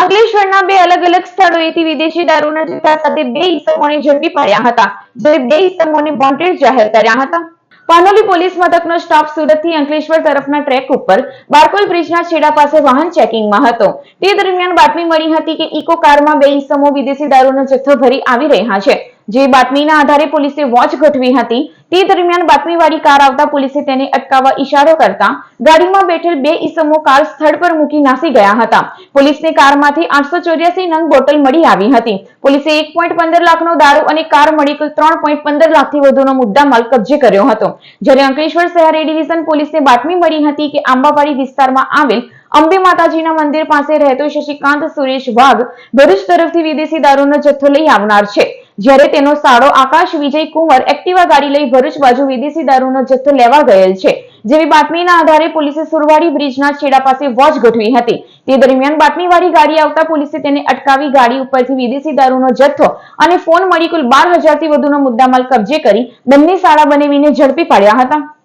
અંકલેશ્વરના બે અલગ અલગ સ્થળોએથી વિદેશી દારૂના જથ્થા સાથે બે ઇસમોને ઝડપી પાડ્યા હતા. જ્યારે બે ઇસમોને વોન્ટેડ જાહેર કર્યા હતા. પાનોલી પોલીસ મથકનો સ્ટાફ સુરતથી અંકલેશ્વર તરફના ટ્રેક ઉપર બારકોલ બ્રિજના છેડા પાસે વાહન ચેકિંગમાં હતો. તે દરમિયાન બાતમી મળી હતી કે ઇકો કારમાં બે ઇસમો વિદેશી દારૂનો જથ્થો ભરી આવી રહ્યા છે. જે બાતમીના આધારે પોલીસે વોચ ગોઠવી હતી, તે દરમિયાન બાતમીવાળી કાર આવતા પોલીસે તેને અટકાવવા ઈશારો કરતા ગાડીમાં બેઠેલ બે ઈસમો કાર સ્થળ પર મૂકી નાસી ગયા હતા. પોલીસને કારમાંથી આઠસો ચોર્યાસી નંગ બોટલ મળી આવી હતી. પોલીસે એક પોઈન્ટ પંદર લાખનો દારૂ અને કાર મળી કુલ ત્રણ પોઈન્ટ પંદર લાખથી વધુનો મુદ્દામાલ કબજે કર્યો હતો. જ્યારે અંકલેશ્વર શહેર એ ડિવિઝન પોલીસને બાતમી મળી હતી કે આંબાવાડી વિસ્તારમાં આવેલ અંબે માતાજીના મંદિર પાસે રહેતો શશિકાંત સુરેશ વાઘ ભરૂચ તરફથી વિદેશી દારૂનો જથ્થો લઈ આવનાર છે. જ્યારે તેનો સાળો આકાશ વિજય કુંવર એક્ટિવા ગાડી લઈ ભરૂચ બાજુ વિદેશી દારૂનો જથ્થો લેવા ગયેલ છે. જેવી બાતમીના આધારે પોલીસે સુરવાડી બ્રિજના છેડા પાસે વોચ ગોઠવી હતી. તે દરમિયાન બાતમીવાળી ગાડી આવતા પોલીસે તેને અટકાવી ગાડી ઉપરથી વિદેશી દારૂનો જથ્થો અને ફોન મળી કુલ બાર હજારથી વધુનો મુદ્દામાલ કબજે કરી બંને સાળા બનાવીને ઝડપી પાડ્યા હતા.